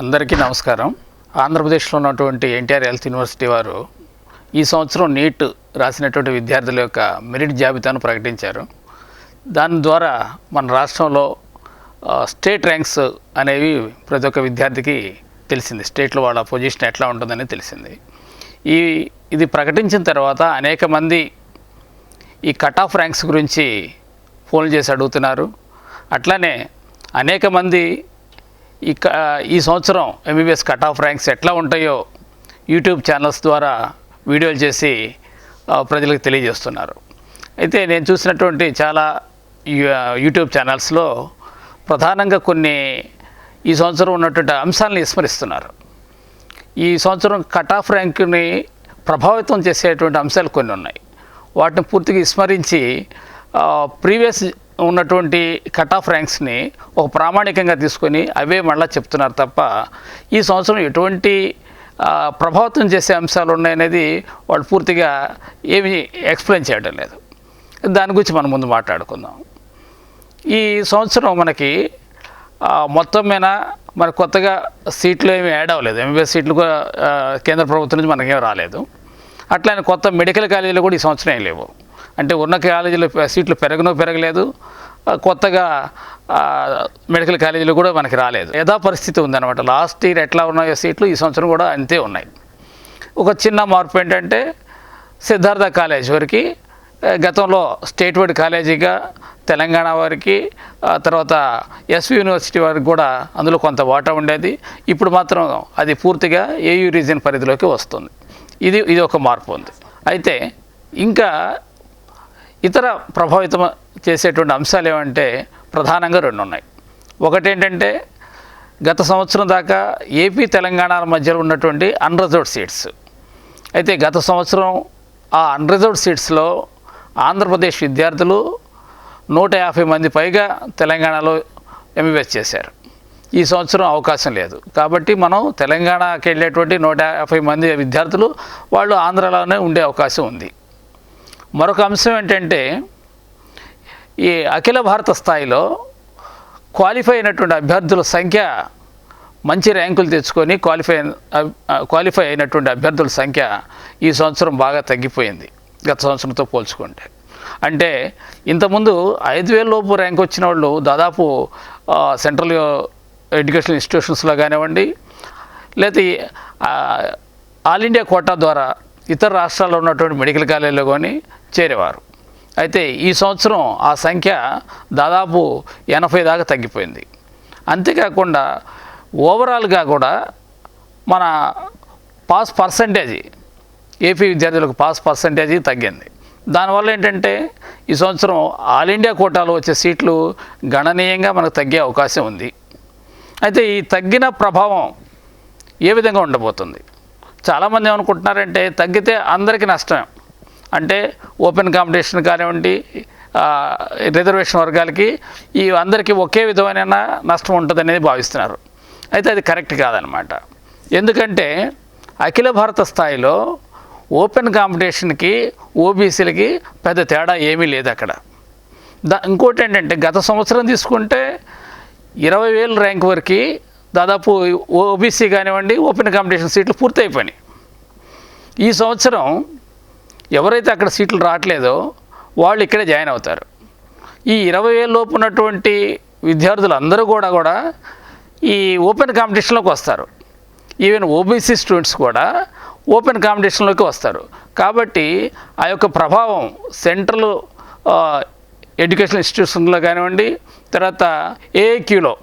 అందరికీ నమస్కారం. ఆంధ్రప్రదేశ్లో ఉన్నటువంటి ఎన్టీఆర్ హెల్త్ యూనివర్సిటీ వారు ఈ సంవత్సరం నీట్ రాసినటువంటి విద్యార్థుల యొక్క మెరిట్ జాబితాను ప్రకటించారు. దాని ద్వారా మన రాష్ట్రంలో స్టేట్ ర్యాంక్స్ అనేవి ప్రతి ఒక్క విద్యార్థికి తెలిసింది. స్టేట్లో వాళ్ళ పొజిషన్ ఎట్లా ఉంటుందని తెలిసింది. ఈ ఇది ప్రకటించిన తర్వాత అనేక మంది ఈ కట్ ఆఫ్ ర్యాంక్స్ గురించి ఫోన్ చేసి అడుగుతున్నారు. అట్లానే అనేక మంది ఇక ఈ సంవత్సరం ఎంబీబీఎస్ కట్ ఆఫ్ ర్యాంక్స్ ఎట్లా ఉంటాయో యూట్యూబ్ ఛానల్స్ ద్వారా వీడియోలు చేసి ప్రజలకు తెలియజేస్తున్నారు. అయితే నేను చూసినటువంటి చాలా యూట్యూబ్ ఛానల్స్లో ప్రధానంగా కొన్ని ఈ సంవత్సరం ఉన్నటువంటి అంశాలను విస్మరిస్తున్నారు. ఈ సంవత్సరం కట్ ఆఫ్ ర్యాంకుని ప్రభావితం చేసేటువంటి అంశాలు కొన్ని ఉన్నాయి. వాటిని పూర్తిగా విస్మరించి ప్రీవియస్ ఉన్నటువంటి కట్ ఆఫ్ ర్యాంక్స్ని ఒక ప్రామాణికంగా తీసుకొని అవే మళ్ళీ చెప్తున్నారు తప్ప ఈ సంవత్సరం ఎటువంటి ప్రభావితం చేసే అంశాలు ఉన్నాయనేది వాళ్ళు పూర్తిగా ఏమి ఎక్స్ప్లెయిన్ చేయడం లేదు. దాని గురించి మనం ముందు మాట్లాడుకుందాం. ఈ సంవత్సరం మనకి మొత్తం మీద మన కొత్తగా సీట్లు ఏమి యాడ్ అవ్వలేదు. ఎంబీబీఎస్ సీట్లు కూడా కేంద్ర ప్రభుత్వం నుంచి మనకేం రాలేదు. అట్లానే కొత్త మెడికల్ కాలేజీలు కూడా ఈ సంవత్సరం ఏం లేవు. అంటే ఉన్న కాలేజీలో సీట్లు పెరగనో పెరగలేదు. కొత్తగా మెడికల్ కాలేజీలు కూడా మనకి రాలేదు. యథా పరిస్థితి ఉందన్నమాట. లాస్ట్ ఇయర్ ఎట్లా ఉన్నాయో సీట్లు ఈ సంవత్సరం కూడా అంతే ఉన్నాయి. ఒక చిన్న మార్పు ఏంటంటే సిద్ధార్థ కాలేజ్ వరకు గతంలో స్టేట్ వైడ్ కాలేజీగా తెలంగాణ వారికి తర్వాత ఎస్వి యూనివర్సిటీ వారికి కూడా అందులో కొంత వాటా ఉండేది. ఇప్పుడు మాత్రం అది పూర్తిగా ఏయూ రీజన్ పరిధిలోకి వస్తుంది. ఇది ఇది ఒక మార్పు ఉంది. అయితే ఇంకా ఇతర ప్రభావితం చేసేటువంటి అంశాలు ఏమంటే ప్రధానంగా రెండు ఉన్నాయి. ఒకటి ఏంటంటే గత సంవత్సరం దాకా ఏపీ తెలంగాణల మధ్యలో ఉన్నటువంటి అన్రిజర్వ్డ్ సీట్స్ అయితే గత సంవత్సరం ఆ అన్రిజర్వ్డ్ సీట్స్లో ఆంధ్రప్రదేశ్ విద్యార్థులు నూట యాభై మంది పైగా తెలంగాణలో ఎంబీబీఎస్ చేశారు. ఈ సంవత్సరం అవకాశం లేదు. కాబట్టి మనం తెలంగాణకి వెళ్ళేటువంటి నూట యాభై మంది విద్యార్థులు వాళ్ళు ఆంధ్రలోనే ఉండే అవకాశం ఉంది. మరొక అంశం ఏంటంటే ఈ అఖిల భారత స్థాయిలో క్వాలిఫై అయినటువంటి అభ్యర్థుల సంఖ్య మంచి ర్యాంకులు తెచ్చుకొని క్వాలిఫై క్వాలిఫై అయినటువంటి అభ్యర్థుల సంఖ్య ఈ సంవత్సరం బాగా తగ్గిపోయింది గత సంవత్సరంతో పోల్చుకుంటే. అంటే ఇంతకుముందు ఐదు వేల లోపు ర్యాంక్ వచ్చిన వాళ్ళు దాదాపు సెంట్రల్ ఎడ్యుకేషన్ ఇన్స్టిట్యూషన్స్లో కానివ్వండి లేకపోతే ఆల్ ఇండియా కోటా ద్వారా ఇతర రాష్ట్రాల్లో ఉన్నటువంటి మెడికల్ కాలేజీలో కానీ చేరేవారు. అయితే ఈ సంవత్సరం ఆ సంఖ్య దాదాపు ఎనభై దాకా తగ్గిపోయింది. అంతేకాకుండా ఓవరాల్గా కూడా మన పాస్ పర్సంటేజీ ఏపీ విద్యార్థులకు పాస్ పర్సంటేజీ తగ్గింది. దానివల్ల ఏంటంటే ఈ సంవత్సరం ఆల్ ఇండియా కోటాలో వచ్చే సీట్లు గణనీయంగా మనకు తగ్గే అవకాశం ఉంది. అయితే ఈ తగ్గిన ప్రభావం ఏ విధంగా ఉండబోతుంది? చాలామంది ఏమనుకుంటున్నారంటే తగ్గితే అందరికీ నష్టం అంటే ఓపెన్ కాంపిటీషన్ కానివ్వండి రిజర్వేషన్ వర్గాలకి ఈ అందరికీ ఒకే విధమైన నష్టం ఉంటుందనేది భావిస్తున్నారు. అయితే అది కరెక్ట్ కాదనమాట. ఎందుకంటే అఖిల భారత స్థాయిలో ఓపెన్ కాంపిటీషన్కి ఓబీసీలకి పెద్ద తేడా ఏమీ లేదు అక్కడ. దా ఇంకోటి ఏంటంటే గత సంవత్సరం తీసుకుంటే ఇరవై వేల ర్యాంక్ వరకు దాదాపు ఓబీసీ కానివ్వండి ఓపెన్ కాంపిటీషన్ సీట్లు పూర్తయిపోయినాయి. ఈ సంవత్సరం ఎవరైతే అక్కడ సీట్లు రావట్లేదో వాళ్ళు ఇక్కడే జాయిన్ అవుతారు. ఈ ఇరవై వేల లోపు ఉన్నటువంటి విద్యార్థులు అందరూ కూడా కూడా ఈ ఓపెన్ కాంపిటీషన్లోకి వస్తారు. ఈవెన్ ఓబీసీ స్టూడెంట్స్ కూడా ఓపెన్ కాంపిటీషన్లోకి వస్తారు. కాబట్టి ఆ యొక్క ప్రభావం సెంట్రల్ ఎడ్యుకేషన్ ఇన్స్టిట్యూషన్లో కానివ్వండి తర్వాత ఏఐక్యూలో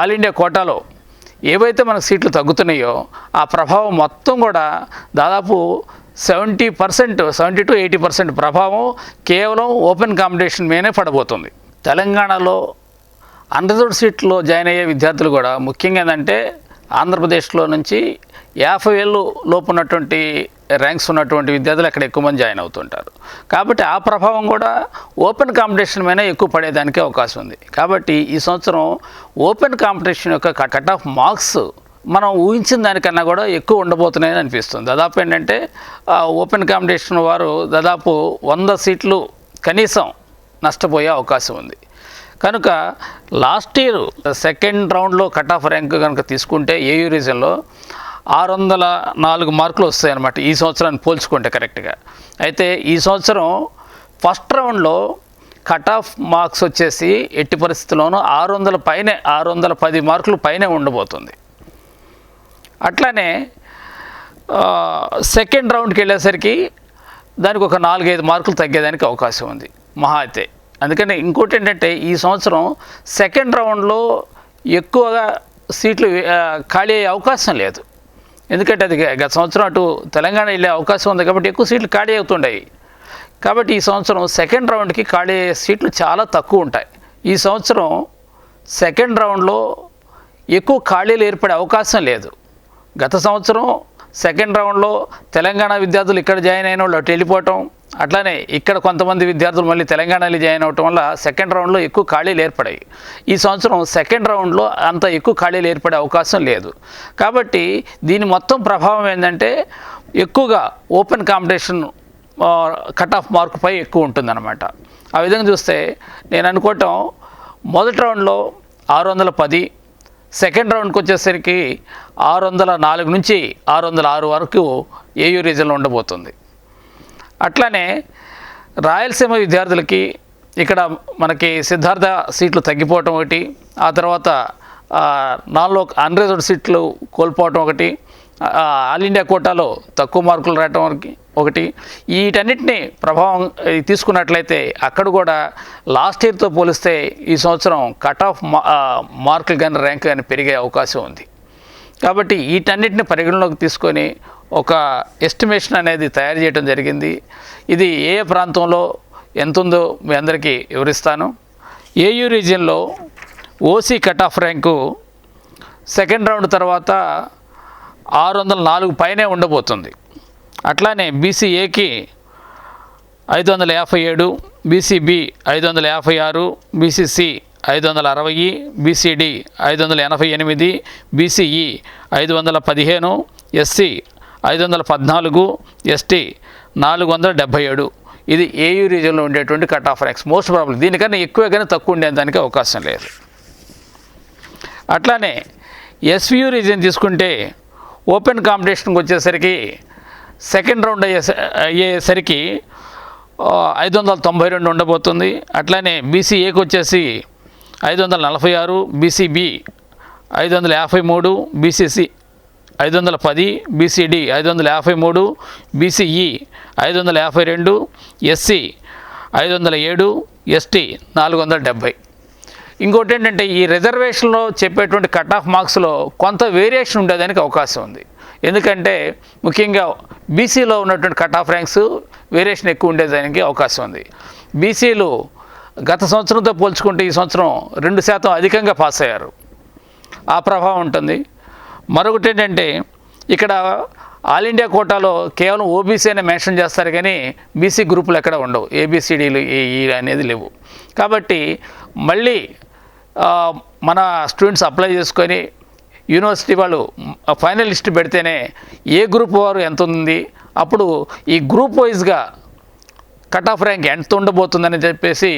ఆల్ ఇండియా కోటాలో ఏవైతే మనకు సీట్లు తగ్గుతున్నాయో ఆ ప్రభావం మొత్తం కూడా దాదాపు seventy percent seventy to eighty percent ప్రభావం కేవలం ఓపెన్ కాంపిటీషన్ మీదనే పడబోతుంది. తెలంగాణలో అన్రిజర్వ్డ్ సీట్లో జాయిన్ అయ్యే విద్యార్థులు కూడా ముఖ్యంగా ఏంటంటే ఆంధ్రప్రదేశ్లో నుంచి యాభై ఏళ్ళు లోపు ఉన్నటువంటి ర్యాంక్స్ ఉన్నటువంటి విద్యార్థులు అక్కడ ఎక్కువ మంది జాయిన్ అవుతుంటారు. కాబట్టి ఆ ప్రభావం కూడా ఓపెన్ కాంపిటీషన్ మీద ఎక్కువ పడేదానికి అవకాశం ఉంది. కాబట్టి ఈ సంవత్సరం ఓపెన్ కాంపిటీషన్ యొక్క కట్ ఆఫ్ మార్క్స్ మనం ఊహించిన దానికన్నా కూడా ఎక్కువ ఉండబోతున్నాయని అనిపిస్తుంది. దాదాపు ఏంటంటే ఓపెన్ కాంపిటీషన్ వారు దాదాపు వంద సీట్లు కనీసం నష్టపోయే అవకాశం ఉంది. కనుక లాస్ట్ ఇయర్ సెకండ్ రౌండ్లో కట్ ఆఫ్ ర్యాంక్ కనుక తీసుకుంటే ఏయూ రీజన్లో ఆరు వందల నాలుగు మార్కులు వస్తాయన్నమాట ఈ సంవత్సరాన్ని పోల్చుకుంటే కరెక్ట్గా. అయితే ఈ సంవత్సరం ఫస్ట్ రౌండ్లో కట్ ఆఫ్ మార్క్స్ వచ్చేసి ఎట్టి పరిస్థితుల్లోనూ ఆరు వందల పైనే ఆరు వందల పది మార్కులు పైనే ఉండబోతుంది. అట్లానే సెకండ్ రౌండ్కి వెళ్ళేసరికి దానికి ఒక నాలుగైదు మార్కులు తగ్గేదానికి అవకాశం ఉంది. మహా అయితే. అందుకని ఇంకోటి ఏంటంటే ఈ సంవత్సరం సెకండ్ రౌండ్లో ఎక్కువగా సీట్లు ఖాళీ అయ్యే అవకాశం లేదు. ఎందుకంటే అది గత సంవత్సరం అటు తెలంగాణ వెళ్ళే అవకాశం ఉంది కాబట్టి ఎక్కువ సీట్లు ఖాళీ అవుతుండేవి కాబట్టి ఈ సంవత్సరం సెకండ్ రౌండ్కి ఖాళీ అయ్యే సీట్లు చాలా తక్కువ ఉంటాయి. ఈ సంవత్సరం సెకండ్ రౌండ్లో ఎక్కువ ఖాళీలు ఏర్పడే అవకాశం లేదు. గత సంవత్సరం సెకండ్ రౌండ్లో తెలంగాణ విద్యార్థులు ఇక్కడ జాయిన్ అయిన వాళ్ళు అటు వెళ్ళిపోవటం అట్లానే ఇక్కడ కొంతమంది విద్యార్థులు మళ్ళీ తెలంగాణలో జాయిన్ అవటం వల్ల సెకండ్ రౌండ్లో ఎక్కువ ఖాళీలు ఏర్పడాయి. ఈ సంవత్సరం సెకండ్ రౌండ్లో అంత ఎక్కువ ఖాళీలు ఏర్పడే అవకాశం లేదు. కాబట్టి దీని మొత్తం ప్రభావం ఏంటంటే ఎక్కువగా ఓపెన్ కాంపిటీషన్ కట్ ఆఫ్ మార్కుపై ఎక్కువ ఉంటుందన్నమాట. ఆ విధంగా చూస్తే నేను అనుకోవటం మొదటి రౌండ్లో ఆరు వందల పది సెకండ్ రౌండ్కి వచ్చేసరికి ఆరు వందల నాలుగు నుంచి ఆరు వందల ఆరు వరకు ఏయూ రీజన్లో ఉండబోతుంది. అట్లానే రాయలసీమ విద్యార్థులకి ఇక్కడ మనకి సిద్ధార్థ సీట్లు తగ్గిపోవటం ఒకటి ఆ తర్వాత నాలుగు అన్రిజర్వ్డ్ సీట్లు కోల్పోవటం ఒకటి ఆల్ ఇండియా కోటాలో తక్కువ మార్కులు రావటం వరకు ఒకటి. వీటన్నిటిని ప్రభావం తీసుకున్నట్లయితే అక్కడ కూడా లాస్ట్ ఇయర్తో పోలిస్తే ఈ సంవత్సరం కట్ ఆఫ్ మా మార్కులు కానీ ర్యాంక్ కానీ పెరిగే అవకాశం ఉంది. కాబట్టి వీటన్నిటిని పరిగణలోకి తీసుకొని ఒక ఎస్టిమేషన్ అనేది తయారు చేయడం జరిగింది. ఇది ఏ ప్రాంతంలో ఎంత ఉందో మీ అందరికీ వివరిస్తాను. AU రీజియన్లో OC cut off rank second round తర్వాత ఆరు వందల నాలుగు పైనే ఉండబోతుంది. అట్లానే బీసీఏకి ఐదు వందల యాభై ఏడు బీసీబీ ఐదు వందల యాభై ఆరు బీసీసీ ఐదు వందల అరవై బీసీడి ఐదు వందల ఎనభై ఎనిమిది బీసీఈ ఐదు వందల పదిహేను ఎస్సీ ఐదు వందల పద్నాలుగు ఎస్టీ నాలుగు వందల డెబ్భై ఏడు. ఇది ఏయూ రీజియన్లో ఉండేటువంటి cut off ranks most probably దీనికన్నా ఎక్కువ కానీ తక్కువ ఉండేదానికి అవకాశం లేదు. అట్లానే ఎస్వియు రీజన్ తీసుకుంటే ఓపెన్ కాంపిటీషన్కి వచ్చేసరికి సెకండ్ రౌండ్ అయ్యే అయ్యేసరికి ఐదు వందల తొంభై రెండు ఉండబోతుంది. అట్లానే బీసీఏకి వచ్చేసి ఐదు వందల నలభై ఆరు బీసీబీ ఐదు వందల యాభై మూడు బీసీసీ ఐదు వందల పది బీసీడి ఐదు వందల యాభై మూడు బీసీఈ ఐదు వందల యాభై రెండు ఎస్సీ ఐదు వందల ఏడు ఎస్టీ నాలుగు వందల డెబ్భై ఇంకోటి ఏంటంటే ఈ రిజర్వేషన్లో చెప్పేటువంటి కట్ ఆఫ్ మార్క్స్లో కొంత వేరియేషన్ ఉండేదానికి అవకాశం ఉంది. ఎందుకంటే ముఖ్యంగా బీసీలో ఉన్నటువంటి కట్ ఆఫ్ ర్యాంక్స్ వేరియేషన్ ఎక్కువ ఉండేదానికి అవకాశం ఉంది. బీసీలు గత సంవత్సరంతో పోల్చుకుంటే ఈ సంవత్సరం రెండు శాతం అధికంగా పాస్ అయ్యారు. ఆ ప్రభావం ఉంటుంది. మరొకటి ఏంటంటే ఇక్కడ ఆల్ ఇండియా కోటాలో కేవలం ఓబీసీ అనే మెన్షన్ చేస్తారు కానీ బీసీ గ్రూపులు ఎక్కడ ఉండవు. ఏబిసిడీలు ఈ e, e అనేది లేవు. కాబట్టి మళ్ళీ మన స్టూడెంట్స్ అప్లై చేసుకొని యూనివర్సిటీ వాళ్ళు ఫైనల్ లిస్ట్ పెడితేనే ఏ గ్రూప్ వారు ఎంత ఉంది అప్పుడు ఈ గ్రూప్ వైజ్గా కట్ ఆఫ్ ర్యాంక్ ఎంత ఉండబోతుందని చెప్పేసి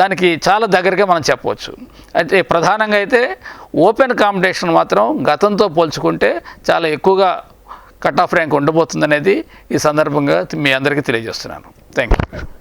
దానికి చాలా దగ్గరగా మనం చెప్పవచ్చు. అయితే ప్రధానంగా అయితే ఓపెన్ కాంపిటీషన్ మాత్రం గతంతో పోల్చుకుంటే చాలా ఎక్కువగా కట్ ఆఫ్ ర్యాంక్ ఉండబోతుందనేది ఈ సందర్భంగా మీ అందరికీ తెలియజేస్తున్నాను. Thank you